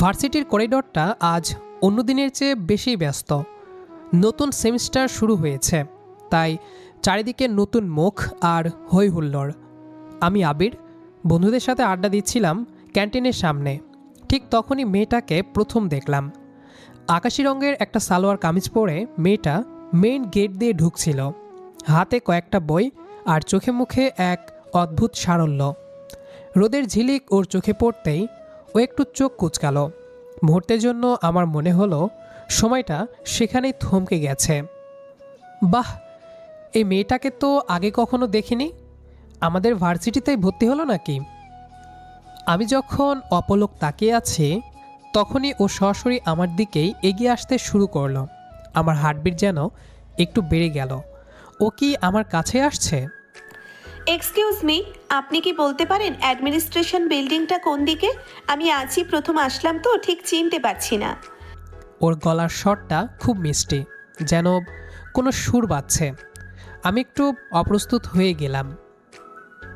ভার্সিটির করিডোরটা আজ অন্য দিনের চেয়ে বেশি ব্যস্ত। নতুন সেমিস্টার শুরু হয়েছে, তাই চারিদিকে নতুন মুখ আর হই হুল্লোড় আমি আবির, বন্ধুদের সাথে আড্ডা দিচ্ছিলাম ক্যান্টিনের সামনে। ঠিক তখনই মেয়েটাকে প্রথম দেখলাম। আকাশি রঙের একটা সালোয়ার কামিজ পরে মেয়েটা মেইন গেট দিয়ে ঢুকছিল। হাতে কয়েকটা বই আর চোখে মুখে এক অদ্ভুত সারল্য। রোদের ঝিলিক ওর চোখে পড়তেই ও একটু চোখ কুচকালো। মুহূর্তের জন্য আমার মনে হলো সময়টা সেখানেই থমকে গেছে। বাহ! এই মেয়েটাকে তো আগে কখনো দেখিনি। আমাদের ভার্সিটিতেই ভর্তি হলো নাকি? আমি যখন অপলোক তাকিয়ে আছি, তখনই ও সরাসরি আমার দিকেই এগিয়ে আসতে শুরু করল। আমার হার্টবিট যেন একটু বেড়ে গেল। ও কি আমার কাছে আসছে? এক্সকিউজ মি আপনি কি বলতে পারেন অ্যাডমিনিস্ট্রেশন বিল্ডিংটা কোন দিকে? আমি আজই প্রথম আসলাম তো, ঠিক চিনতে পারছি না। ওর গলার স্বরটা খুব মিষ্টি, যেন কোনো সুর বাজছে। আমি একটু অপ্রস্তুত হয়ে গেলাম।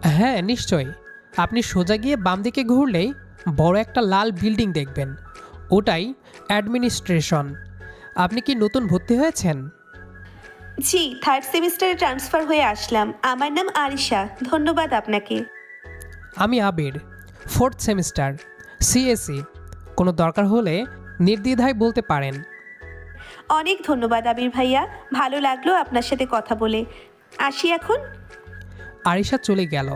হ্যাঁ নিশ্চয়ই। আপনি সোজা গিয়ে বাম দিকে ঘুরলেই বড় একটা লাল বিল্ডিং দেখবেন। ওটাই অ্যাডমিনিস্ট্রেশন আপনি কি নতুন ভর্তি হয়েছেন? জি থার্ড সেমিস্টারে ট্রান্সফার হয়ে আসলাম। আমার নাম আরিশা ধন্যবাদ আপনাকে। আমি আবির ফোর্থ সেমিস্টার সিএসি কোনো দরকার হলে নির্দ্বিধায় বলতে পারেন। অনেক ধন্যবাদ আবির ভাইয়া। ভালো লাগল আপনার সাথে কথা বলে। আসি এখন। আরিশা চলে গেল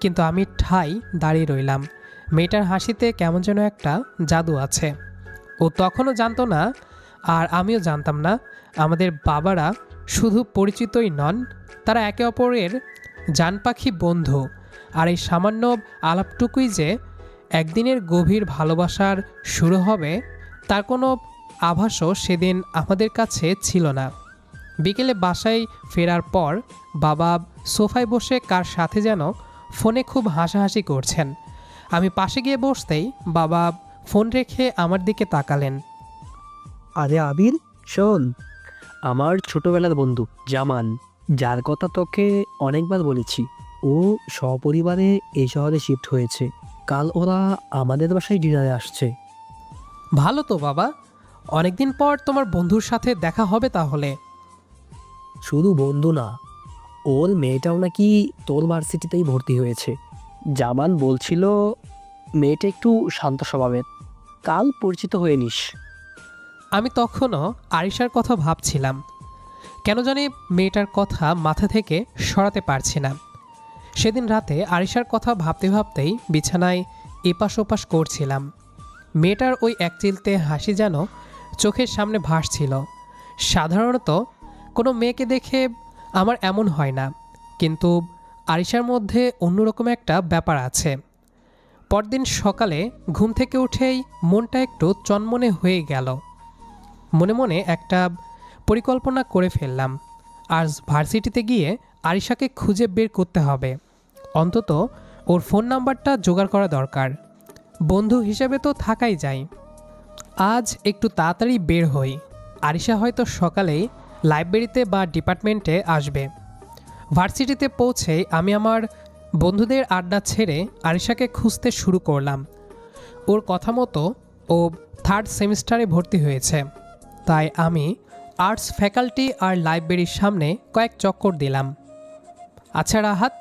কিন্তু আমি ঠাই দাঁড়িয়ে রইলাম। মেয়েটার হাসিতে কেমন যেন একটা জাদু আছে। ও তখনও জানতো না আর আমিও জানতাম না আমাদের বাবারা শুধু পরিচিতই নন, তারা একে অপরের জান পাখি বন্ধু। আর এই সামান্য আলাপটুকুই যে একদিনের গভীর ভালোবাসার শুরু হবে, তার কোনো আভাসও সেদিন আমাদের কাছে ছিল না। বিকেলে বাসায় ফেরার পর বাবা সোফায় বসে কার সাথে যেন ফোনে খুব হাসাহাসি করছেন। আমি পাশে গিয়ে বসতেই বাবা ফোন রেখে আমার দিকে তাকালেন। আরে আবির, শোন আমার ছোটবেলার বন্ধু জামান যার কথা তোকে অনেকবার বলেছি। ও সপরিবারে এই শহরে শিফট হয়েছে। কাল ওরা আমাদের বাসায় ডিনারে আসছে। ভালো তো বাবা। অনেকদিন পর তোমার বন্ধুর সাথে দেখা হবে তাহলে। শুধু বন্ধু না ওর মেয়েটাও নাকি তোর ভার্সিটিতেই ভর্তি হয়েছে। জামান বলছিল মেয়েটা একটু শান্ত স্বভাবের। কাল পরিচিত হয়ে নিস। আমি তখনও আরিশার কথা ভাবছিলাম। কেন জানি মেয়েটার কথা মাথা থেকে সরাতে পারছি না। সেদিন রাতে আরিশার কথা ভাবতে ভাবতেই বিছানায় এপাশ ওপাশ করছিলাম। মেয়েটার ওই একচিলতে হাসি যেন চোখের সামনে ভাসছিল। সাধারণত কোনো মেয়েকে দেখে আমার এমন হয় না, কিন্তু আরিশার মধ্যে অন্যরকম একটা ব্যাপার আছে। পরদিন সকালে ঘুম থেকে উঠেই মনটা একটু চনমনে হয়ে গেল। মনে মনে একটা পরিকল্পনা করে ফেললাম। আর ভার্সিটিতে গিয়ে আরিশাকে খুঁজে বের করতে হবে। অন্তত ওর ফোন নাম্বারটা জোগাড় করা দরকার। বন্ধু হিসেবে তো থাকাই যায়। আজ একটু তাড়াতাড়ি বের হই। আরিশা হয়তো সকালেই লাইব্রেরিতে বা ডিপার্টমেন্টে আসবে। ভার্সিটিতে পৌঁছে আমি আমার বন্ধুদের আড্ডা ছেড়ে আরিশাকে খুঁজতে শুরু করলাম। ওর কথা মতো ও থার্ড সেমিস্টারে ভর্তি হয়েছে। তাই আমি আর্টস ফ্যাকাল্টি আর লাইব্রেরির সামনে কয়েক চক্কর দিলাম। আচ্ছা রাহাত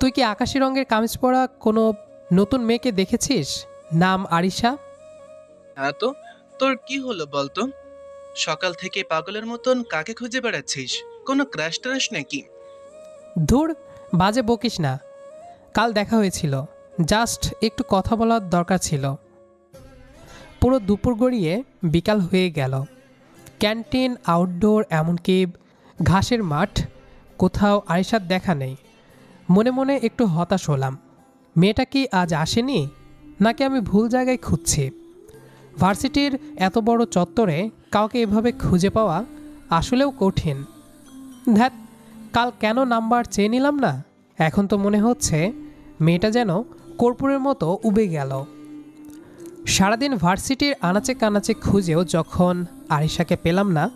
তুই কি আকাশি রঙের কামিজ পরা কোনো নতুন মেয়েকে দেখেছিস? নাম আরিশা। হ্যাঁ তো তোর কি হলো বলতো? সকাল থেকে পাগলের মতন কাকে খুঁজে বেড়াচ্ছিস? কোনো ক্র্যাশ ট্র্যাশ নাকি? ধুর বাজে বকিস না। কাল দেখা হয়েছিল। জাস্ট একটু কথা বলার দরকার ছিল। পুরো দুপুর গড়িয়ে বিকাল হয়ে গেল। ক্যান্টিন, আউটডোর, এমনকি ঘাসের মাঠ, কোথাও আরিসার দেখা নেই। মনে মনে একটু হতাশ হলাম। মেয়েটা কি আজ আসেনি, নাকি আমি ভুল জায়গায় খুঁজছি? ভার্সিটির এত বড় চত্বরে কাউকে এভাবে খুঁজে পাওয়া আসলেও কঠিন। ধ্যাত কাল কেন নাম্বার চেয়ে নিলাম না? এখন তো মনে হচ্ছে মেয়েটা যেন কর্পূরের মতো উবে গেল। সারাদিন ভার্সিটির আনাচে কানাচে খুঁজেও যখন আরিশাকে পেলাম না,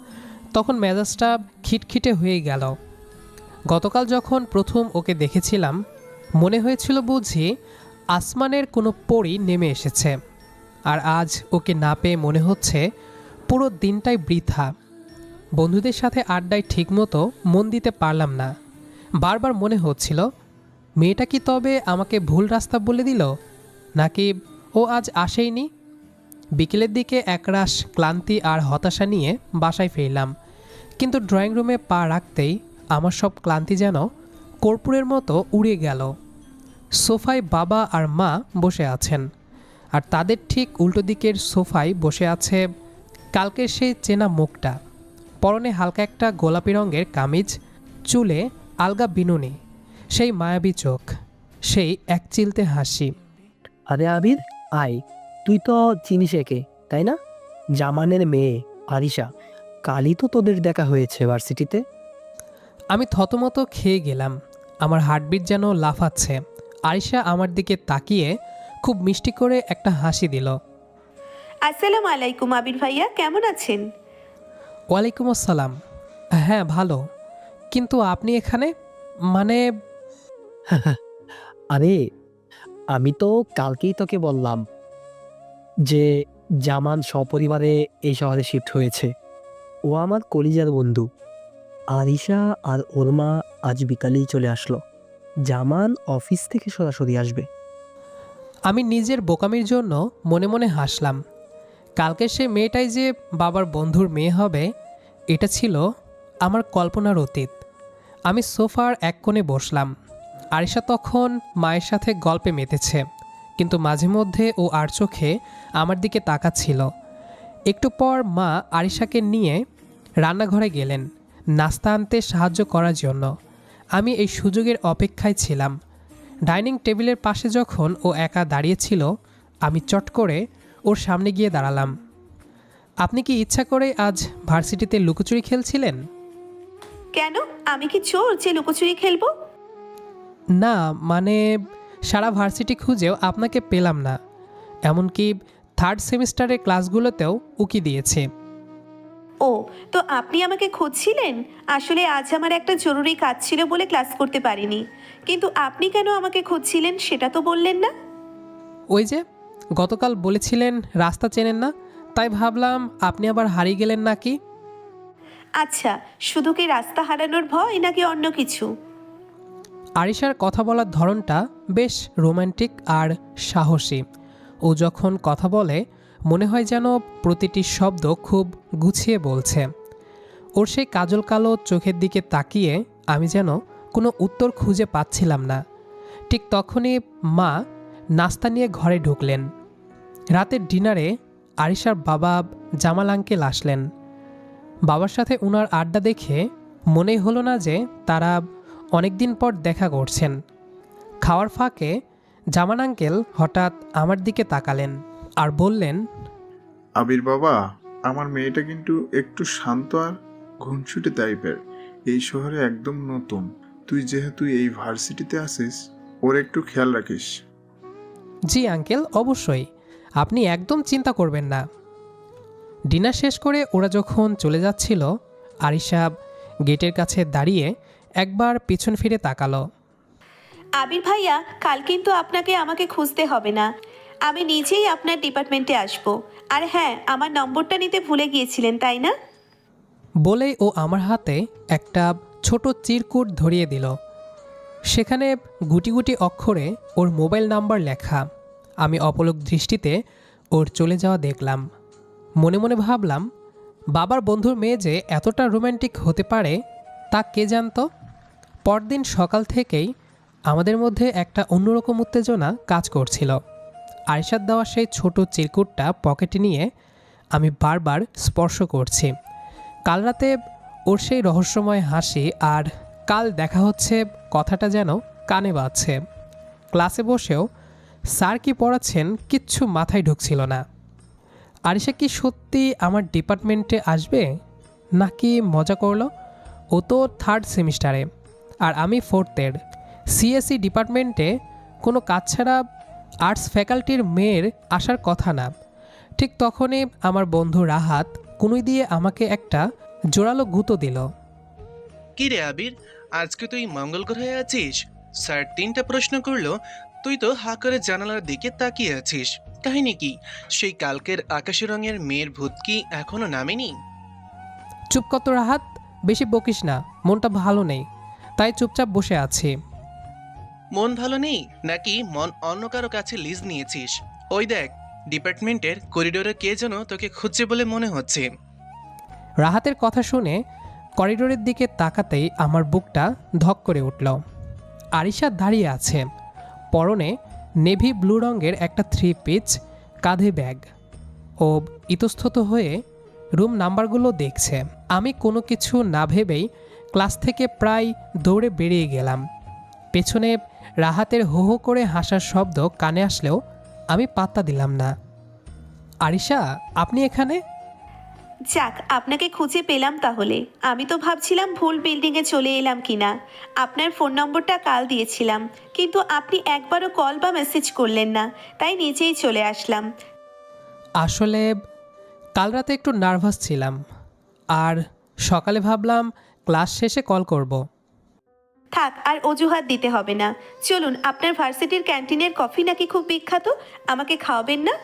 তখন মেজাজটা খিটখিটে হয়ে গেল। গতকাল যখন প্রথম ওকে দেখেছিলাম, মনে হয়েছিল বুঝি আসমানের কোনো পরী নেমে এসেছে, আর আজ ওকে না পেয়ে মনে হচ্ছে পুরো দিনটাই বৃথা। বন্ধুদের সাথে আড্ডায় ঠিকমতো মন দিতে পারলাম না। বারবার মনে হচ্ছিল, মেয়েটা কি তবে আমাকে ভুল রাস্তা বলে দিল? নাকি ও আজ আসেইনি। বিকেলের দিকে একরাশ ক্লান্তি আর হতাশা নিয়ে বাসায় ফিরলাম। কিন্তু ড্রয়িং রুমে পা রাখতেই আমার সব ক্লান্তি যেন কর্পূরের মতো উড়ে গেল। সোফায় বাবা আর মা বসে আছেন। আর তাদের ঠিক উল্টো দিকের সোফায় বসে আছে কালকের সেই চেনা মুখটা। পরনে হালকা একটা গোলাপি রঙের কামিজ, চুলে আলগা বিনুনি, সেই মায়াবী চোখ, সেই এক চিলতে হাসি। আরে আবির আয় তুই তো চিনিস একে তাই না? জামানের মেয়ে আরিশা কালই তো তোদের দেখা হয়েছে ভার্সিটিতে। আমি থতমত খেয়ে গেলাম। আমার হার্টবিট যেন লাফাচ্ছে। আরিশা আমার দিকে তাকিয়ে খুব মিষ্টি করে একটা হাসি দিল। আসসালামু আলাইকুম আবির ভাইয়া কেমন আছেন? ওয়ালাইকুম আসসালাম। হ্যাঁ ভালো। কিন্তু আপনি এখানে? মানে আরে আমি তো কালকেই তোকে বললাম যে জামান সপরিবারে এই শহরে শিফট হয়েছে। ও আমার কলিজার বন্ধু। আরিশা আর ওর মা আজ বিকালেই চলে আসলো। জামান অফিস থেকে সরাসরি আসবে। আমি নিজের বোকামির জন্য মনে মনে হাসলাম। কালকে সে মেয়েটাই যে বাবার বন্ধুর মেয়ে হবে, এটা ছিল আমার কল্পনার অতীত। আমি সোফার এক কোণে বসলাম। আরিশা তখন মায়ের সাথে গল্পে মেতেছে, কিন্তু মাঝে মধ্যে ও আর চোখে আমার দিকে তাকাচ্ছিল। একটু পর মা আরিশাকে নিয়ে রান্নাঘরে গেলেন, নাস্তা আনতে সাহায্য করার জন্য। আমি এই সুযোগের অপেক্ষায় ছিলাম। ডাইনিং টেবিলের পাশে যখন ও একা দাঁড়িয়েছিল, আমি চট করে ওর সামনে গিয়ে দাঁড়ালাম। আপনি কি ইচ্ছা করে আজ ভার্সিটিতে লুকোচুরি খেলছিলেন? কেন? আমি কি চোর যে লুকোচুরি খেলব? না মানে সারা ভার্সিটি খুঁজেও আপনাকে পেলাম না। এমনকি থার্ড সেমিস্টারের ক্লাসগুলোতেও উকি দিয়েছে। ও তো আপনি আমাকে খুঁজছিলেন? আসলে আজ আমার একটা জরুরি কাজ ছিল বলে ক্লাস করতে পারিনি। কিন্তু আপনি কেন আমাকে খুঁজছিলেন সেটা তো বললেন না। ওই যে গতকাল বলেছিলেন রাস্তা চেনেন না তাই ভাবলাম আপনি আবার হারিয়ে গেলেন নাকি? আচ্ছা শুধু কি রাস্তা হারানোর ভয় নাকি অন্য কিছু? আরিশার কথা বলার ধরনটা বেশ রোমান্টিক আর সাহসী। ও যখন কথা বলে, মনে হয় যেন প্রতিটি শব্দ খুব গুছিয়ে বলছে। ওর সেই কাজল কালো চোখের দিকে তাকিয়ে আমি যেন কোনো উত্তর খুঁজে পাচ্ছিলাম না। ঠিক তখনই মা নাস্তা নিয়ে ঘরে ঢুকলেন। রাতের ডিনারে আরিশার বাবা জামাল আঙ্কেল আসলেন। বাবার সাথে ওনার আড্ডা দেখে মনেই হলো না যে তারা অনেকদিন পর দেখা করছেন। খাওয়ার ফাঁকে জামান আঙ্কেল হঠাৎ আমার দিকে তাকালেন আর বললেন আবির বাবা আমার মেয়েটা কিন্তু একটু শান্ত আর ঘুনছুটে টাইপের। এই শহরে একদম নতুন। তুই যেহেতু এই ভার্সিটিতে আসিস ওর একটু খেয়াল রাখিস। জি আঙ্কেল অবশ্যই। আপনি একদম চিন্তা করবেন না। ডিনার শেষ করে ওরা যখন চলে যাচ্ছিল আরিশা গেটের কাছে দাঁড়িয়ে একবার পিছন ফিরে তাকালো। আবির ভাইয়া কাল কিন্তু আপনাকে আমাকে খুঁজতে হবে না। আমি নিজেই আপনার ডিপার্টমেন্টে আসব। আর হ্যাঁ আমার নম্বরটা নিতে ভুলে গিয়েছিলেন তাই না? বলেই ও আমার হাতে একটা ছোট চিরকুট ধরিয়ে দিল। সেখানে গুটি গুটি অক্ষরে ওর মোবাইল নাম্বার লেখা। আমি অপলক দৃষ্টিতে ওর চলে যাওয়া দেখলাম। মনে মনে ভাবলাম বাবার বন্ধুর মেয়ে যে এতটা রোম্যান্টিক হতে পারে তা কে জানতো? পরদিন সকাল থেকেই আমাদের মধ্যে একটা অন্যরকম উত্তেজনা কাজ করছিল। আরিশাদ দেওয়া সেই ছোট চিরকুটটা পকেটে নিয়ে আমি বারবার স্পর্শ করছি। কাল রাতে ওর সেই রহস্যময় হাসি আর কাল দেখা হচ্ছে কথাটা যেন কানে বাজছে। ক্লাসে বসেও স্যার কি পড়াচ্ছেন কিচ্ছু মাথায় ঢুকছিল না। আরিশা কি সত্যি আমার ডিপার্টমেন্টে আসবে? নাকি মজা করল? ও তো থার্ড সেমিস্টারে আর আমি ফোর্থ ফোর্থের সিএসসি ডিপার্টমেন্টে কোনো কাজ ছাড়া আর্টস ফ্যাকাল্টির মেয়ের আসার কথা না। ঠিক তখনই আমার বন্ধু রাহাত কুনুই দিয়ে আমাকে একটা জোরালো গুঁতো দিল। কি রে আবির আজকে তুই মঙ্গল গ্রহে আছিস? স্যার তিনটা প্রশ্ন করল তুই তো হা করে জানালার দিকে তাকিয়ে আছিস কাহিনী কি সেই কালকের আকাশি রঙের মেয়ের ভূত কি এখনও নামেনি? চুপ কত রাহাত বেশি বকিস না মনটা ভালো নেই। তাই চুপচাপ বসে আছি। মন ভালো নেই? নাকি মন অন্য কারও কাছে লিজ নিয়েছিস? ওই দেখ ডিপার্টমেন্টের করিডোরে কে যেন তোকে খুঁজছে বলে মনে হচ্ছে। রাহাতের কথা শুনে করিডোরের দিকে তাকাতেই আমার বুকটা ধক করে উঠল। আরিশা দাঁড়িয়ে আছে। পরনে নেভি ব্লু রঙের একটা থ্রি পিচ কাঁধে ব্যাগ। ও ইতস্তত হয়ে রুম নাম্বারগুলো দেখছে। আমি কোনো কিছু না ভেবেই ক্লাস থেকে প্রায় দৌড়ে বেরিয়ে গেলাম। পেছনে রাহাতের হো হো করে হাসার শব্দ কানে আসলেও আমি পাত্তা দিলাম না। আরিশা আপনি এখানে? যাক আপনাকে খুঁজে পেলাম তাহলে। আমি তো ভাবছিলাম ভুল বিল্ডিংয়ে চলে এলাম কিনা। আপনার ফোন নম্বরটা কাল দিয়েছিলাম কিন্তু আপনি একবারও কল বা মেসেজ করলেন না তাই নিজেই চলে আসলাম। আসলে কাল রাতে একটু নার্ভাস ছিলাম। আর সকালে ভাবলাম ক্লাস শেষে কল করব। থাক আর অজুহাত দিতে হবে না। চলুন আপনার ভার্সিটির ক্যান্টিনের কফি নাকি খুব বিখ্যাত? আমাকে খাওয়াবেন না?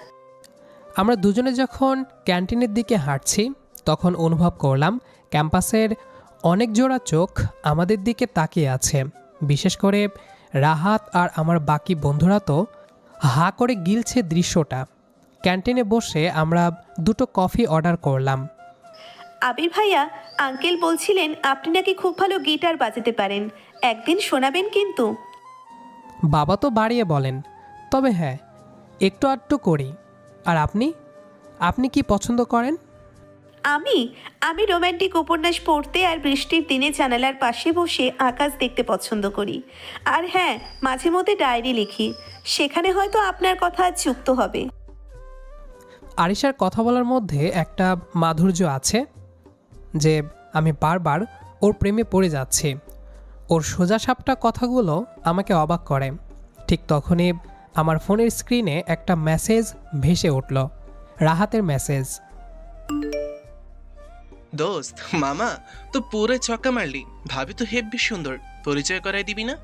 আমরা দুজনে যখন ক্যান্টিনের দিকে হাঁটছি তখন অনুভব করলাম ক্যাম্পাসের অনেক জোড়া চোখ আমাদের দিকে তাকিয়ে আছে। বিশেষ করে রাহাত আর আমার বাকি বন্ধুরা তো হা করে গিলছে দৃশ্যটা। ক্যান্টিনে বসে আমরা দুটো কফি অর্ডার করলাম। আবির ভাইয়া আঙ্কেল বলছিলেন আপনি নাকি খুব ভালো গিটার বাজাতে পারেন। একদিন শোনাবেন কিন্তু। বাবা তো বাড়িয়ে বলেন তবে হ্যাঁ একটু আধটু করি। আর আপনি? আপনি কি পছন্দ করেন? আমি? আমি রোম্যান্টিক উপন্যাস পড়তে আর বৃষ্টির দিনে জানালার পাশে বসে আকাশ দেখতে পছন্দ করি। আর হ্যাঁ মাঝে মধ্যে ডায়েরি লিখি। সেখানে হয়তো আপনার কথা যুক্ত হবে। আরিশার কথা বলার মধ্যে একটা মাধুর্য আছে। যে আমি বারবার ওর প্রেমে পড়ে যাচ্ছি। ওর সোজা সাপটা কথাগুলো আমাকে অবাক করে। ঠিক তখনই আমার ফোনের স্ক্রিনে একটা মেসেজ ভেসে উঠল। রাহাতের মেসেজ। দোস্ত মামা তো পুরো ছক্কা মারলি। ভাবি তো হেব্বি সুন্দর। পরিচয় করাই দিবি না?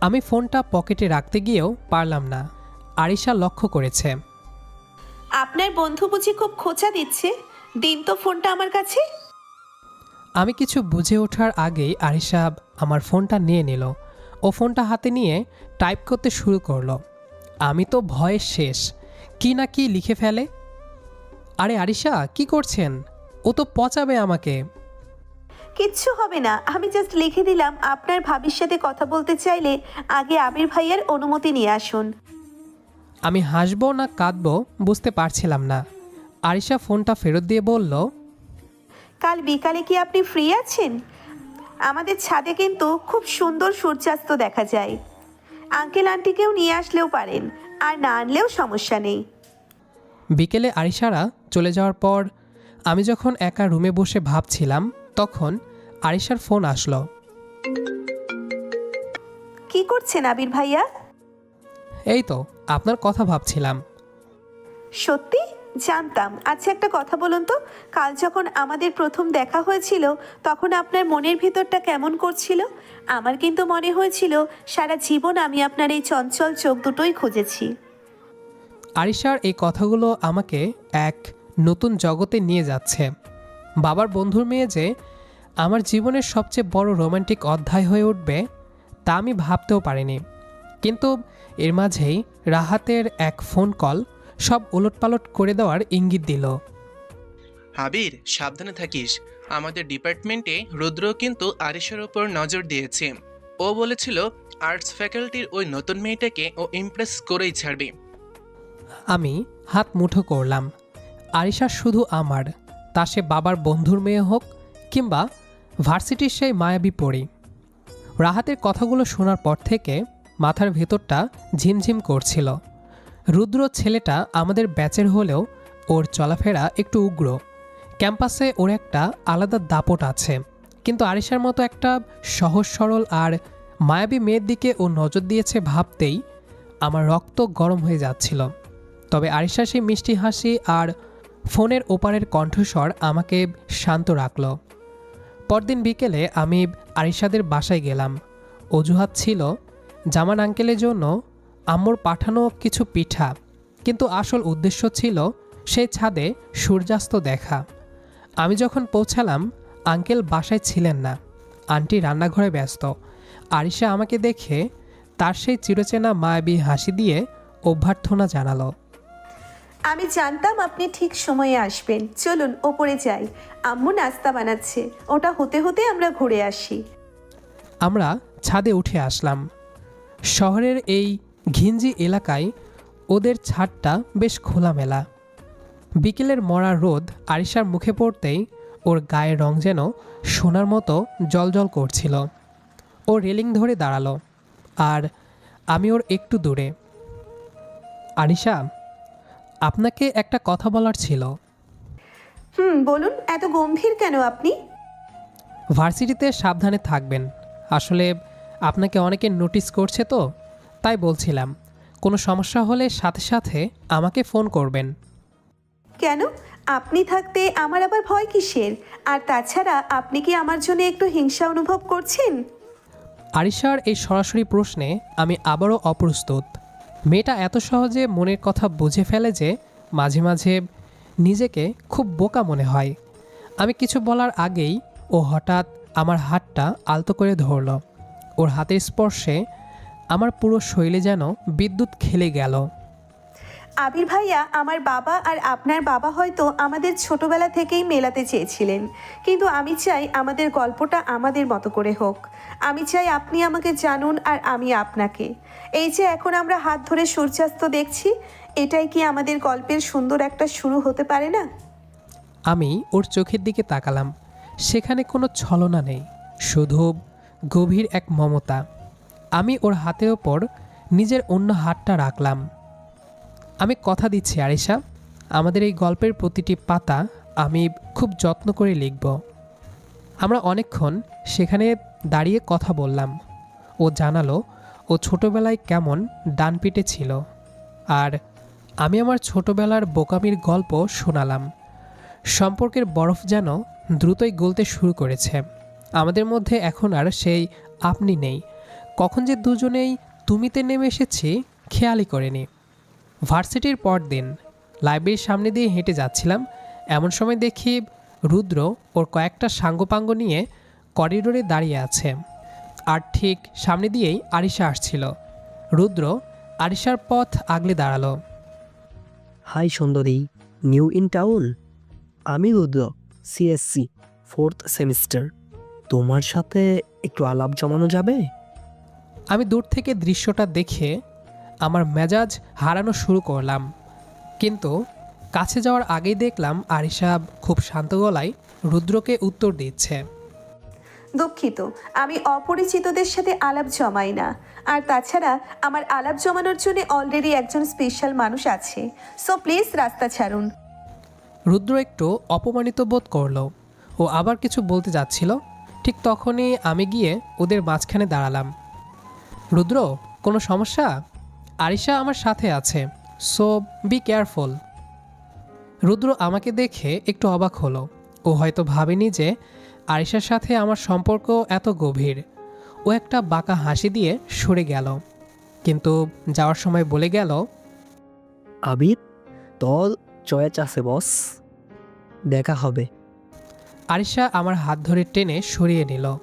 আমি ফোনটা পকেটে রাখতে গিয়েও পারলাম না। আরিশা লক্ষ্য করেছে। আপনার বন্ধু বুঝি খুব খোঁচা দিচ্ছে। দিন তো ফোনটা আমার কাছে। আমি কিছু বুঝে ওঠার আগেই আরিশা আমার ফোনটা নিয়ে নিল। ও ফোনটা হাতে নিয়ে টাইপ করতে শুরু করল। আমি তো ভয়ে শেষ। কি না কি লিখে ফেলে? আরে আরিশা কি করছেন? ও তো পচাবে আমাকে। কিচ্ছু হবে না। আমি জাস্ট লিখে দিলাম আপনার ভাবির সাথে কথা বলতে চাইলে আগে আবির ভাইয়ের অনুমতি নিয়ে আসুন। আমি হাসবো না কাঁদবো বুঝতে পারছিলাম না। আরিশা ফোনটা ফেরত দিয়ে বলল কাল বিকালে কি আপনি ফ্রি আছেন? আমাদের ছাদে কিন্তু খুব সুন্দর সূর্যাস্ত দেখা যায়। আঙ্কেল আন্টিকেও নিয়ে আসলেও পারেন আর না আনলেও সমস্যা নেই। বিকেলে আরিশারা চলে যাওয়ার পর আমি যখন একা রুমে বসে ভাবছিলাম তখন আরিশার ফোন আসলো। কি করছেন আবির ভাইয়া? এই তো আপনার কথা ভাবছিলাম। সত্যি? জানতাম। আচ্ছা একটা কথা বলুন তো। কাল যখন আমাদের প্রথম দেখা হয়েছিল, তখন আপনার মনের ভিতরটা কেমন করছিল? আমার কিন্তু মনে হয়েছিল, সারা জীবন আমি আপনার এই চঞ্চল চোখ দুটোই খুঁজেছি। আরিশার এই কথাগুলো আমাকে এক নতুন জগতে নিয়ে যাচ্ছে। বাবার বন্ধুর মেয়ে যে আমার জীবনের সবচেয়ে বড় রোমান্টিক অধ্যায় হয়ে উঠবে, তা আমি ভাবতেও পারিনি। কিন্তু এর মাঝেই রাহাতের এক ফোন কল সব ওলটপালট করে দেওয়ার ইঙ্গিত দিল। হাবির সাবধানে থাকিস। আমাদের ডিপার্টমেন্টে রুদ্র কিন্তু আরিশের ওপর নজর দিয়েছে। ও বলেছিল আর্টস ফ্যাকাল্টির ওই নতুন মেয়েটাকে ও ইমপ্রেস করেই ছাড়বে। আমি হাত মুঠো করলাম। আরিশা শুধু আমার। তা সে বাবার বন্ধুর মেয়ে হোক কিংবা ভার্সিটির সেই মায়াবী পড়ি রাহাতের কথাগুলো শোনার পর থেকে মাথার ভেতরটা ঝিমঝিম করছিল। রুদ্র ছেলেটা আমাদের ব্যাচের হলেও ওর চলাফেরা একটু উগ্র। ক্যাম্পাসে ওর একটা আলাদা দাপট আছে। কিন্তু আরিশার মতো একটা সহজ, সরল আর মায়াবী মেয়ের দিকে ও নজর দিয়েছে ভাবতেই আমার রক্ত গরম হয়ে যাচ্ছিল। তবে আরিশা সেই মিষ্টি হাসি আর ফোনের ওপারের কণ্ঠস্বর আমাকে শান্ত রাখল। পরদিন বিকেলে আমি আরিশাদের বাসায় গেলাম। অজুহাত ছিল, জামান আঙ্কেলের জন্য আম্মুর পাঠানো কিছু পিঠা কিন্তু আসল উদ্দেশ্য ছিল সেই ছাদে সূর্যাস্ত দেখা। আমি যখন পৌঁছালাম আঙ্কেল বাসায় ছিলেন না। আন্টি রান্নাঘরে ব্যস্ত। আরিশা আমাকে দেখে তার সেই চিরচেনা মায়াবী হাসি দিয়ে অভ্যর্থনা জানালো। আমি জানতাম আপনি ঠিক সময়ে আসবেন। চলুন ওপরে যাই। আম্মু নাস্তা বানাচ্ছে। ওটা হতে হতে আমরা ঘুরে আসি। আমরা ছাদে উঠে আসলাম। শহরের এই ঘিঞ্জি এলাকায় ওদের ছাদটা বেশ খোলামেলা। বিকেলের মরা রোদ আরিশার মুখে পড়তেই ওর গায়ের রং যেন সোনার মতো জলজল করছিল। ও রেলিং ধরে দাঁড়াল আর আমি ওর একটু দূরে। আরিশা আপনাকে একটা কথা বলার ছিল। হুম বলুন এত গম্ভীর কেন আপনি? ভার্সিটিতে সাবধানে থাকবেন। আসলে আপনাকে অনেকে নোটিস করছে তো। তাই বলছিলাম কোনো সমস্যা হলে সাথে সাথে আমাকে ফোন করবেন। কেন? আপনি থাকতে আমার আবার ভয় কিসের? আর তাছাড়া আপনি কি আমার জন্য একটু হিংসা অনুভব করছেন? আরিশার এই সরাসরি প্রশ্নে আমি আবারও অপ্রস্তুত। মেয়েটা এত সহজে মনের কথা বুঝে ফেলে যে মাঝে মাঝে নিজেকে খুব বোকা মনে হয়। আমি কিছু বলার আগেই ও হঠাৎ আমার হাতটা আলতো করে ধরল। ওর হাতের স্পর্শে আমার পুরো শৈলে যেন বিদ্যুৎ খেলে গেল। আবির ভাইয়া আমার বাবা আর আপনার বাবা হয়তো আমাদের ছোটবেলা থেকেই মেলাতে চেয়েছিলেন। কিন্তু আমি চাই আমাদের গল্পটা আমাদের মতো করে হোক। আমি চাই আপনি আমাকে জানুন আর আমি আপনাকে। এই যে এখন আমরা হাত ধরে সূর্যাস্ত দেখছি এটাই কি আমাদের গল্পের সুন্দর একটা শুরু হতে পারে না? আমি ওর চোখের দিকে তাকালাম। সেখানে কোনো ছলনা নেই শুধু গভীর এক মমতা। আমি ওর হাতের ওপর নিজের অন্য হাতটা রাখলাম। আমি কথা দিচ্ছি, আরিশা। আমাদের এই গল্পের প্রতিটি পাতা আমি খুব যত্ন করে লিখব। আমরা অনেকক্ষণ সেখানে দাঁড়িয়ে কথা বললাম। ও জানালো ও ছোটবেলায় কেমন ডান পিটে ছিল। আর আমি আমার ছোটবেলার বোকামির গল্প শোনালাম। সম্পর্কের বরফ যেন দ্রুতই গলতে শুরু করেছে। আমাদের মধ্যে এখন আর সেই আপনি নেই। কখন যে দুজনেই তুমিতে নেমে এসেছি খেয়ালই করেনি। ভার্সিটির পর দিন লাইব্রেরির সামনে দিয়ে হেঁটে যাচ্ছিলাম। এমন সময় দেখি রুদ্র ওর কয়েকটা সাঙ্গপাঙ্গ নিয়ে করিডোরে দাঁড়িয়ে আছে আর ঠিক সামনে দিয়েই আরিশা আসছিল। রুদ্র আরিশার পথ আগলে দাঁড়াল। হাই সুন্দরী, নিউ ইন টাউন? আমি রুদ্র, সিএসসি, ফোর্থ সেমিস্টার। তোমার সাথে একটু আলাপ জমানো যাবে? আমি দূর থেকে দৃশ্যটা দেখে আমার মেজাজ হারানো শুরু করলাম। কিন্তু কাছে যাওয়ার আগেই দেখলাম আরিশা খুব শান্ত গলায় রুদ্রকে উত্তর দিচ্ছে। দুঃখিত আমি অপরিচিতদের সাথে আলাপ জমাই না। আর তাছাড়া আমার আলাপ জমানোর জন্য অলরেডি একজন স্পেশাল মানুষ আছে। সো প্লিজ রাস্তা ছাড়ুন। রুদ্র একটু অপমানিত বোধ করল। ও আবার কিছু বলতে যাচ্ছিল। ঠিক তখনই আমি গিয়ে ওদের মাঝখানে দাঁড়ালাম। রুদ্র কোনো সমস্যা? আরিশা আমার সাথে আছে সো বি কেয়ারফুল রুদ্র আমাকে দেখে একটু অবাক হলো। ও হয়তো ভাবেনি যে আরিশার সাথে আমার সম্পর্ক এত গভীর। ও একটা বাঁকা হাসি দিয়ে সরে গেল। কিন্তু যাওয়ার সময় বলে গেল আবির তোর চয়েস আছে বস। দেখা হবে। আরিশা আমার হাত ধরে টেনে সরিয়ে নিল।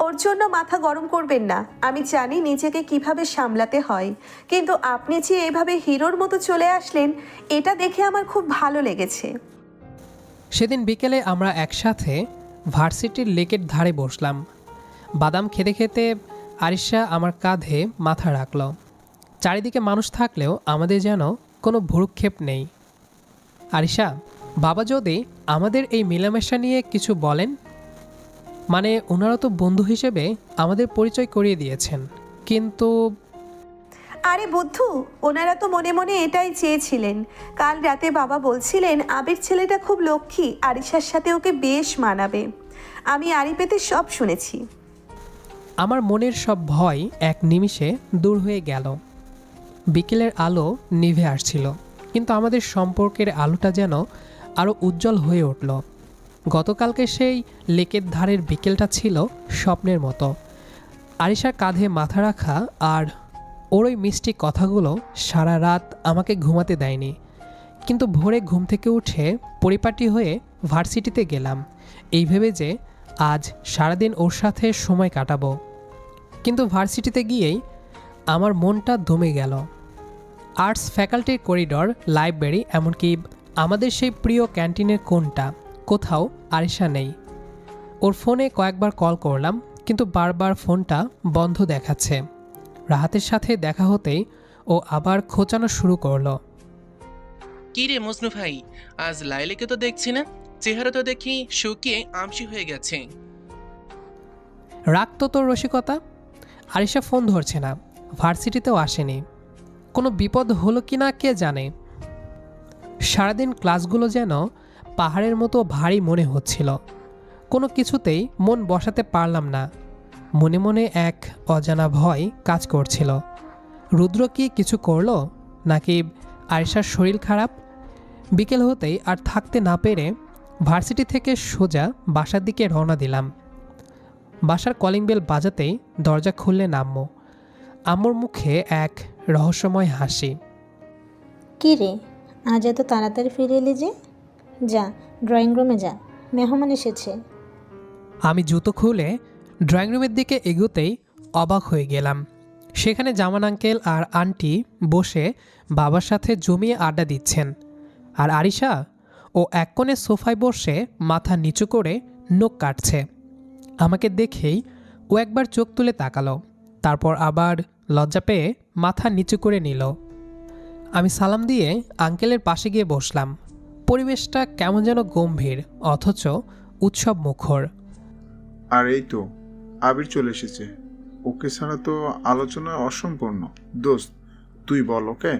ওর জন্য মাথা গরম করবেন না। আমি জানি নিজেকে কীভাবে সামলাতে হয়। কিন্তু আপনি যে এভাবে হিরোর মতো চলে আসলেন, এটা দেখে আমার খুব ভালো লেগেছে। সেদিন বিকেলে আমরা একসাথে ভার্সিটির লেকের ধারে বসলাম। বাদাম খেতে খেতে আরিশা আমার কাঁধে মাথা রাখল। চারিদিকে মানুষ থাকলেও আমাদের যেন কোনো ভুরুক্ষেপ নেই। আরিশা, বাবা যদি আমাদের এই মেলামেশা নিয়ে কিছু বলেন? মানে ওনারা তো বন্ধু হিসেবে আমাদের পরিচয় করিয়ে দিয়েছেন। কিন্তু আরে বুদ্ধু ওনারা তো মনে মনে এটাই চেয়েছিলেন। কাল রাতে বাবা বলছিলেন আবির ছেলেটা খুব লক্ষ্মী আরিশার সাথে ওকে বেশ মানাবে। আমি আড়ি পেতে সব শুনেছি। আমার মনের সব ভয় এক নিমিষে দূর হয়ে গেল। বিকেলের আলো নিভে আসছিল কিন্তু আমাদের সম্পর্কের আলোটা যেন আরও উজ্জ্বল হয়ে উঠল। গতকালকে সেই লেকের ধারের বিকেলটা ছিল স্বপ্নের মতো। আরিশার কাঁধে মাথা রাখা আর ওর ওই মিষ্টি কথাগুলো সারা রাত আমাকে ঘুমাতে দেয়নি। কিন্তু ভোরে ঘুম থেকে উঠে পরিপাটি হয়ে ভার্সিটিতে গেলাম। এই ভেবে যে আজ সারাদিন ওর সাথে সময় কাটাবো। কিন্তু ভার্সিটিতে গিয়েই আমার মনটা দমে গেল। আর্টস ফ্যাকাল্টির করিডর, লাইব্রেরি, এমনকি আমাদের সেই প্রিয় ক্যান্টিনের কোনটা কোথাও আরিশা নেই। ওর ফোনে কয়েকবার কল করলাম কিন্তু বারবার ফোনটা বন্ধ দেখাচ্ছে। রাহাতের সাথে দেখা হতেই ও আবার খোঁচানো শুরু করল। কি রে মজনু ভাই আজ লাইলিকে তো দেখছি না চেহারা তো দেখি শুকিয়ে আমসি হয়ে গেছে। রাগ তো তোর রসিকতা? আরিশা ফোন ধরছে না ভার্সিটিতেও আসেনি। কোনো বিপদ হলো কি না কে জানে? সারাদিন ক্লাসগুলো যেন পাহাড়ের মতো ভারী মনে হচ্ছিল। কোনো কিছুতেই মন বসাতে পারলাম না। মনে মনে এক অজানা ভয় কাজ করছিল। রুদ্র কি কিছু করল? নাকি আরিশার শরীর খারাপ? বিকেল হতেই আর থাকতে না পেরে ভার্সিটি থেকে সোজা বাসার দিকে রওনা দিলাম। বাসার কলিং বেল বাজাতেই দরজা খুললে নাম্য আম্মুর মুখে এক রহস্যময় হাসি। কী রে আজ এত তাড়াতাড়ি ফিরে এলি যে? যা ড্রয়িং রুমে যা। মেহমান এসেছে। আমি জুতো খুলে ড্রয়িং রুমের দিকে এগোতেই অবাক হয়ে গেলাম। সেখানে জামান আঙ্কেল আর আন্টি বসে বাবার সাথে জমিয়ে আড্ডা দিচ্ছেন। আর আরিশা ও এক কোণে সোফায় বসে মাথা নিচু করে নখ কাটছে। আমাকে দেখেই ও একবার চোখ তুলে তাকালো, তারপর আবার লজ্জা পেয়ে মাথা নিচু করে নিল। আমি সালাম দিয়ে আঙ্কেলের পাশে গিয়ে বসলাম। পরিবেশটা কেমন যেন গম্ভীর অথচ উৎসব মুখর। আর এই তো আবির চলে এসেছে। ওকে ছাড়া তো আলোচনা অসম্পূর্ণ। দোস্ত তুই বল ওকে।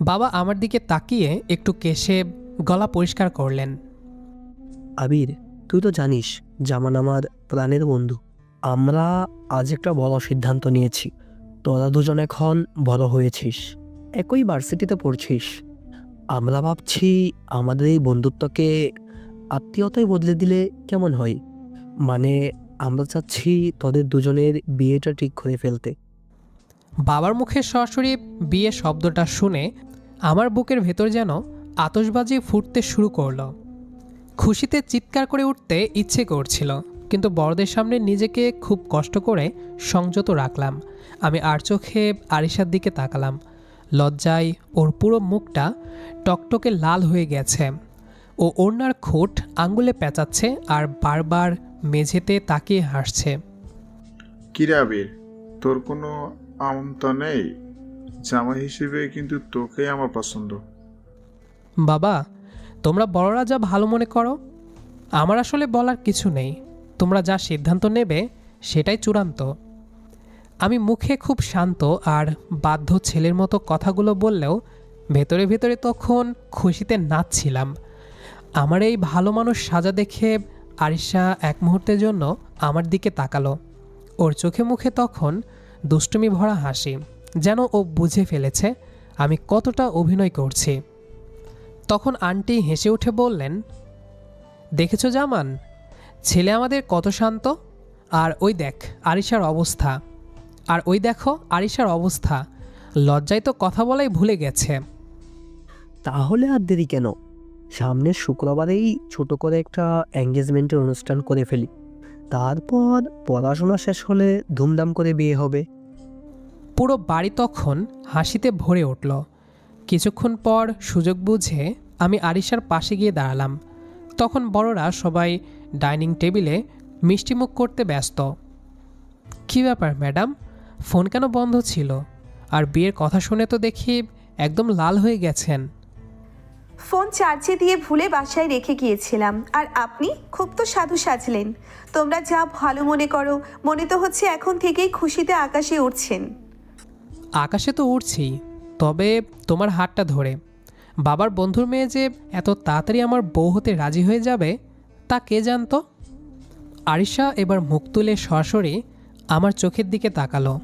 বাবা আমার দিকে তাকিয়ে একটু কেশে গলা পরিষ্কার করলেন। আবির তুই তো জানিস জামান আমার প্রাণের বন্ধু। আমরা আজ একটা বড় সিদ্ধান্ত নিয়েছি। তোরা দুজন এখন বড় হয়েছিস। একই ভার্সিটিতে পড়ছিস। আমরা ভাবছি আমাদের এই বন্ধুত্বকে আত্মীয়তায় বদলে দিলে কেমন হয়? মানে আমরা চাচ্ছি তোদের দুজনের বিয়েটা ঠিক করে ফেলতে। বাবার মুখে সরাসরি বিয়ে শব্দটা শুনে আমার বুকের ভেতর যেন আতশবাজি ফুটতে শুরু করল। খুশিতে চিৎকার করে উঠতে ইচ্ছে করছিল, কিন্তু বড়দের সামনে নিজেকে খুব কষ্ট করে সংযত রাখলাম। আমি আর চোখে আরিশার দিকে তাকালাম। লজ্জায় ওর পুরো মুখটা টকটকে লাল হয়ে গেছে ও ওড়নার খোট আঙ্গুলে পেঁচাচ্ছে আর বারবার মেঝেতে তাকিয়ে হাসছে। কিরে আবির? তোর কোনো আমতা নেই? জামা হিসেবে কিন্তু তোকেই আমার পছন্দ। বাবা তোমরা বড়রা যা ভালো মনে করো আমার আসলে বলার কিছু নেই। তোমরা যা সিদ্ধান্ত নেবে সেটাই চূড়ান্ত। আমি মুখে খুব শান্ত আর বাধ্য ছেলের মতো কথাগুলো বললেও ভেতরে ভেতরে তখন খুশিতে নাচছিলাম। আমার এই ভালো মানুষ সাজা দেখে আরিশা এক মুহূর্তের জন্য আমার দিকে তাকালো। ওর চোখে মুখে তখন দুষ্টুমি ভরা হাসি, যেন ও বুঝে ফেলেছে আমি কতটা অভিনয় করছি। তখন আন্টি হেসে উঠে বললেন, দেখেছ জামান, ছেলে আমাদের কত শান্ত? আর ওই দেখ, আরিশার অবস্থা। আর ওই দেখো আরিশার অবস্থা। লজ্জায় তো কথা বলাই ভুলে গেছে। তাহলে আর দেরি কেন? সামনের শুক্রবারেই ছোট করে একটা এঙ্গেজমেন্টের অনুষ্ঠান করে ফেলি। তারপর পড়াশোনা শেষ হলে ধুমধাম করে বিয়ে হবে। পুরো বাড়ি তখন হাসিতে ভরে উঠল। কিছুক্ষণ পর সুযোগ বুঝে আমি আরিশার পাশে গিয়ে দাঁড়ালাম। তখন বড়রা সবাই ডাইনিং টেবিলে মিষ্টিমুখ করতে ব্যস্ত। কী ব্যাপার ম্যাডাম? ফোন কেন বন্ধ ছিল? আর বিয়ের কথা শুনে তো দেখি একদম লাল হয়ে গেছেন। ফোন চার্জে দিয়ে ভুলে বাসায় রেখে গিয়েছিলাম। আর আপনি খুব তো সাধু সাজলেন। তোমরা যা ভালো মনে করো মনে তো হচ্ছে এখন থেকেই খুশিতে আকাশে উঠছেন আকাশে তো উঠছি তবে তোমার হাতটা ধরে। বাবার বন্ধুর মেয়ে যে এত তাড়াতাড়ি আমার বউ হতে রাজি হয়ে যাবে তা কে জানতো? আরিশা এবার মুখ তুলে সরাসরি আমার চোখের দিকে তাকালো।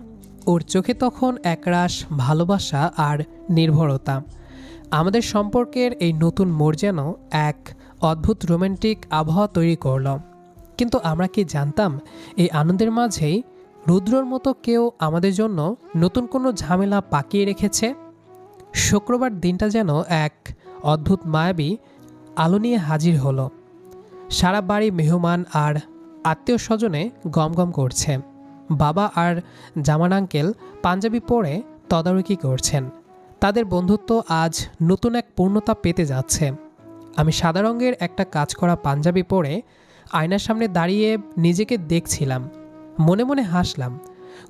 ওর চোখে তখন একরাশ ভালোবাসা আর নির্ভরতা। আমাদের সম্পর্কের এই নতুন মোড় যেন এক অদ্ভুত রোমান্টিক আবহাওয়া তৈরি করল। কিন্তু আমরা কি জানতাম, এই আনন্দের মাঝেই রুদ্রর মতো কেউ আমাদের জন্য নতুন কোনো ঝামেলা পাকিয়ে রেখেছে? শুক্রবার দিনটা যেন এক অদ্ভুত মায়াবী আলো নিয়ে হাজির হলো। সারা বাড়ি মেহমান আর আত্মীয় স্বজনে গমগম করছে। বাবা আর জামান আঙ্কেল পাঞ্জাবি পরে তদারকি করছেন। তাদের বন্ধুত্ব আজ নতুন এক পূর্ণতা পেতে যাচ্ছে। আমি সাদা রঙের একটা কাজ করা পাঞ্জাবি পরে আয়নার সামনে দাঁড়িয়ে নিজেকে দেখছিলাম। মনে মনে হাসলাম।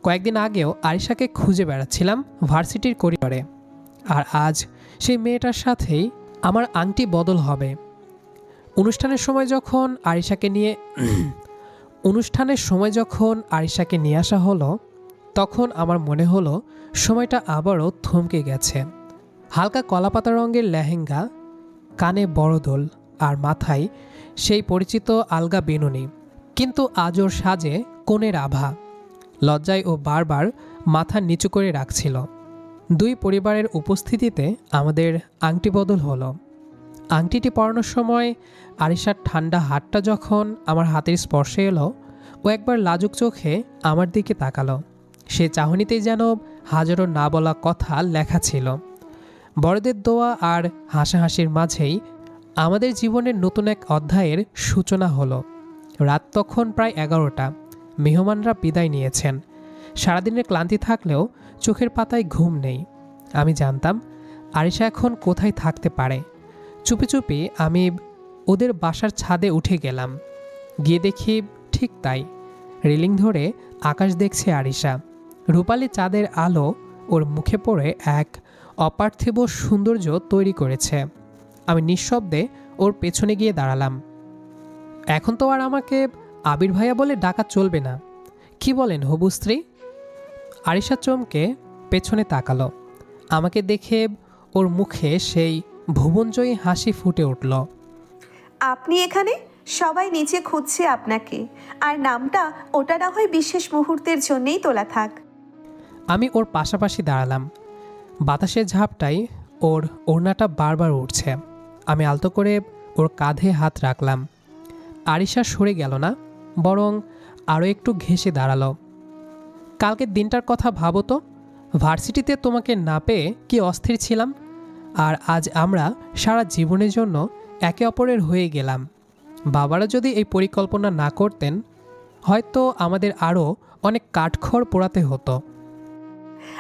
কয়েকদিন আগেও আরিশাকে খুঁজে বেড়াচ্ছিলাম ভার্সিটির করিডরে। আর আজ সেই মেয়েটার সাথেই আমার আংটি বদল হবে। অনুষ্ঠানের সময় যখন আরিশাকে নিয়ে অনুষ্ঠানের সময় যখন আরিশাকে নিয়ে আসা হলো, তখন আমার মনে হলো সময়টা আবারও থমকে গেছে। হালকা কলাপাতা রঙের লেহেঙ্গা, কানে বড় দোল আর মাথায় সেই পরিচিত আলগা বেনুনি। কিন্তু আজ ওর সাজে কোণের আভা লজ্জায় ও বারবার মাথা নিচু করে রাখছিল। দুই পরিবারের উপস্থিতিতে আমাদের আংটি বদল হলো। আংটিটি পরানোর সময় আরিশার ঠান্ডা হাতটা যখন আমার হাতের স্পর্শে এলো, ও একবার লাজুক চোখে আমার দিকে তাকালো। সে চাহনিতেই যেন হাজারো না বলা কথা লেখা ছিল। বড়দের দোয়া আর হাসাহাসির মাঝেই আমাদের জীবনের নতুন এক অধ্যায়ের সূচনা হলো। রাত তখন প্রায় এগারোটা। মেহমানরা বিদায় নিয়েছেন। সারাদিনের ক্লান্তি থাকলেও চোখের পাতায় ঘুম নেই। আমি জানতাম, আরিশা এখন কোথায় থাকতে পারে। চুপি চুপি আমি ওদের বাসার ছাদে উঠে গেলাম। গিয়ে দেখি ঠিক তাই। রেলিং ধরে আকাশ দেখছে আরিশা। রূপালি চাঁদের আলো ওর মুখে পড়ে এক অপার্থিব সৌন্দর্য তৈরি করেছে। আমি নিঃশব্দে ওর পেছনে গিয়ে দাঁড়ালাম। এখন তো আর আমাকে আবির ভাইয়া বলে ডাকা চলবে না। কি বলেন, হবু স্ত্রী? আরিশা চমকে পেছনে তাকালো। আমাকে দেখে ওর মুখে সেই ভুবনজয়ী হাসি ফুটে উঠল। আপনি এখানে? সবাই নিচে খুঁজছে আপনাকে। আর নামটা ওটা না হয় বিশেষ মুহূর্তের জন্যেই তোলা থাক। আমি ওর পাশাপাশি দাঁড়ালাম। বাতাসের ঝাপটাই ওর ওড়নাটা বারবার উঠছে। আমি আলতো করে ওর কাঁধে হাত রাখলাম। আরিশা সরে গেল না বরং আরও একটু ঘেসে দাঁড়াল। কালকের দিনটার কথা ভাবো তো? ভার্সিটিতে তোমাকে না পেয়ে কি অস্থির ছিলাম? আর আজ আমরা সারা জীবনের জন্য একে অপরের হয়ে গেলাম। বাবারা যদি এই পরিকল্পনা না করতেন হয়তো আমাদের আরও অনেক কাঠখড় পোড়াতে হতো।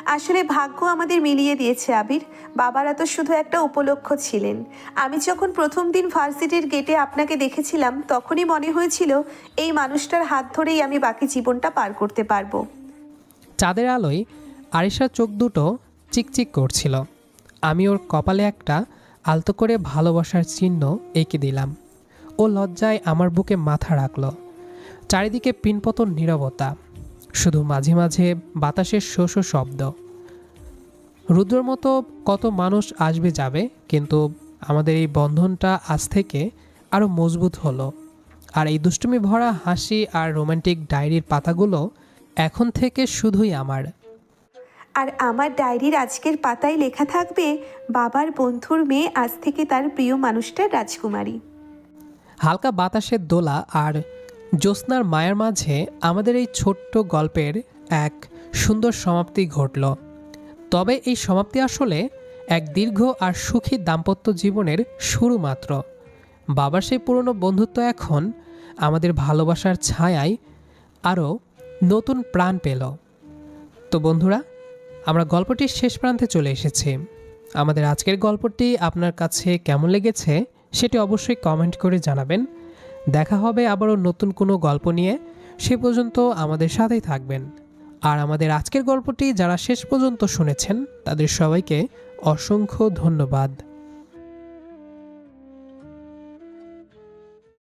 আসলে ভাগ্য আমাদের মিলিয়ে দিয়েছে আবির। বাবারা তো শুধু একটা উপলক্ষ ছিলেন। আমি যখন প্রথম দিন ভার্সিটির গেটে আপনাকে দেখেছিলাম তখনই মনে হয়েছিল এই মানুষটার হাত ধরেই আমি বাকি জীবনটা পার করতে পারব। চাঁদের আলোয় আরিশার চোখ দুটো চিকচিক করছিল। আমি ওর কপালে একটা আলতো করে ভালোবাসার চিহ্ন এঁকে দিলাম। ও লজ্জায় আমার বুকে মাথা রাখল। চারিদিকে পিনপতন নীরবতা। শুধু মাঝে মাঝে বাতাসের শো শো শব্দ। রুদ্রর মতো কত মানুষ আসবে যাবে, কিন্তু আমাদের এই বন্ধনটা আজ থেকে আরও মজবুত হলো। আর এই দুষ্টুমি ভরা হাসি আর রোমান্টিক ডায়েরির পাতাগুলো এখন থেকে শুধুই আমার। আর আমার ডায়েরির আজকের পাতায় লেখা থাকবে, বাবার বন্ধুর মেয়ে আজ থেকে তার প্রিয় মানুষটার রাজকুমারী। হালকা বাতাসের দোলা আর জ্যোৎস্নার মায়ের মাঝে আমাদের এই ছোট্ট গল্পের এক সুন্দর সমাপ্তি ঘটল। তবে এই সমাপ্তি আসলে এক দীর্ঘ আর সুখী দাম্পত্য জীবনের শুরু মাত্র। বাবার সেই পুরনো বন্ধুত্ব এখন আমাদের ভালোবাসার ছায়ায় আরও নতুন প্রাণ পেল। তো বন্ধুরা আমরা গল্পটির শেষ প্রান্তে চলে এসেছি। আমাদের আজকের গল্পটি আপনার কাছে কেমন লেগেছে সেটি অবশ্যই কমেন্ট করে জানাবেন। দেখা হবে আবারও নতুন কোনো গল্প নিয়ে। সে পর্যন্ত আমাদের সাথেই থাকবেন। আর আমাদের আজকের গল্পটি যারা শেষ পর্যন্ত শুনেছেন, তাদের সবাইকে অসংখ্য ধন্যবাদ।